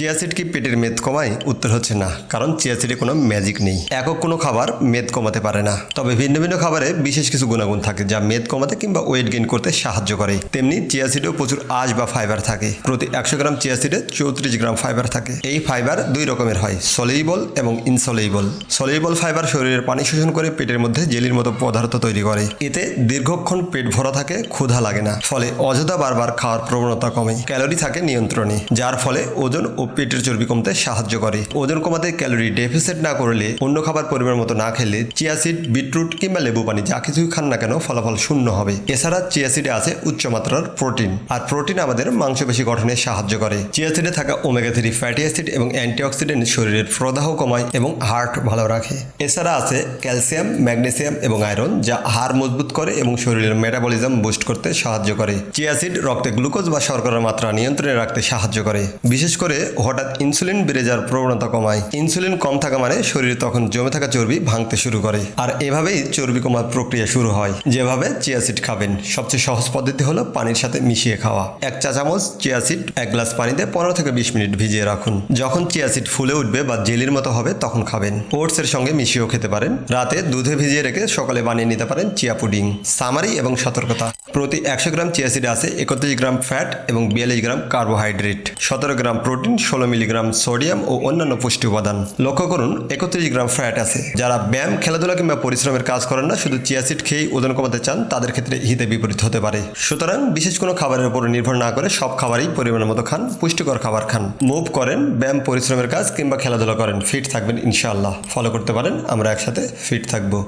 Chia seed কি পেটের মেদ কমায়? উত্তর হচ্ছে না, কারণ চিয়া সিডে কোনো ম্যাজিক নেই। একক কোনো খাবার মেদ কমাতে পারে না। তবে ভিন্ন ভিন্ন খাবারে বিশেষ কিছু গুণাগুণ থাকে, যা মেদ কমাতে কিংবা ওয়েট গেইন করতে সাহায্য করে। তেমনি চিয়া সিডেও প্রচুর আঁশ বা ফাইবার থাকে। প্রতি একশো গ্রাম চিয়া সিডে চৌত্রিশ গ্রাম ফাইবার থাকে। এই ফাইবার দুই রকমের হয় সলেইবল এবং ইনসলেইবল সলেইবল ফাইবার শরীরের পানি শোষণ করে পেটের মধ্যে জেলির মতো পদার্থ তৈরি করে। এতে দীর্ঘক্ষণ পেট ভরা থাকে, ক্ষুধা লাগে না। ফলে অযথা বারবার খাওয়ার প্রবণতা কমে। ক্যালোরি থাকে নিয়ন্ত্রণে, যার ফলে ওজন ও পেটের চর্বি কমতে সাহায্য করে। ওজন কমাতে ক্যালোরি ডেফিসিট না করলে অন্য খাবার পরিমাণ মতো না খেলে চিয়াসিড বিটরুট কিংবা লেবু পানি যা কিছুই খান না কেন ফলাফল শূন্য হবে। এছাড়া চিয়াসিডে আছে উচ্চমাত্রার প্রোটিন। আর প্রোটিন আমাদের মাংসপেশি গঠনে সাহায্য করে। চিয়াসিডে থাকা ওমেগা থ্রি ফ্যাটি অ্যাসিড এবং অ্যান্টিঅক্সিডেন্ট শরীরের প্রদাহ কমায় এবং হার্ট ভালো রাখে। এছাড়া আছে ক্যালসিয়াম, ম্যাগনেসিয়াম এবং আয়রন যা হাড় মজবুত করে এবং শরীরের মেটাবলিজম বুস্ট করতে সাহায্য করে। চিয়াসিড রক্তে গ্লুকোজ বা শর্করার মাত্রা নিয়ন্ত্রণে রাখতে সাহায্য করে। বিশেষ করে হঠাৎ ইনসুলিন বেড়ে যাওয়ার প্রবণতা কমায়। ইনসুলিন কম থাকা মানে শরীরে তখন জমে থাকা চর্বি ভাঙতে শুরু করে। আর এভাবেই চর্বি কমার প্রক্রিয়া শুরু হয়। যেভাবে চিয়াসিড খাবেন। সবচেয়ে সহজ পদ্ধতি হলো পানির সাথে মিশিয়ে খাওয়া। এক চা চামচ চিয়াসিড এক গ্লাস পানিতে পনেরো থেকে বিশ মিনিট ভিজিয়ে রাখুন। যখন চিয়াসিড ফুলে উঠবে বা জেলির মতো হবে, তখন খাবেন। ওটসের সঙ্গে মিশিয়েও খেতে পারেন। রাতে দুধে ভিজিয়ে রেখে সকালে বানিয়ে নিতে পারেন চিয়া পুডিং। সামারি এবং সতর্কতা। প্রতি একশো গ্রাম চিয়াসিডে আছে একত্রিশ গ্রাম ফ্যাট এবং বিয়াল্লিশ গ্রাম কার্বোহাইড্রেট। সতেরো গ্রাম প্রোটিন ষোলো মিলিগ্রাম সোডিয়াম ও অন্যান্য পুষ্টি উপাদান। লক্ষ্য করুন, একত্রিশ গ্রাম ফ্যাট আছে। যারা ব্যায়াম, খেলাধুলা কিংবা পরিশ্রমের কাজ করেন না, শুধু চিয়াসিড খেয়েই ওজন কমাতে চান, তাদের ক্ষেত্রে হিতে বিপরীত হতে পারে। সুতরাং বিশেষ কোনো খাবারের উপর নির্ভর না করে সব খাবারই পরিমাণ মতো খান, পুষ্টিকর খাবার খান। মুভ করেন, ব্যায়াম, পরিশ্রমের কাজ কিংবা খেলাধুলা করেন, ফিট থাকবেন ইনশাআল্লাহ। ফলো করতে পারেন, আমরা একসাথে ফিট থাকব।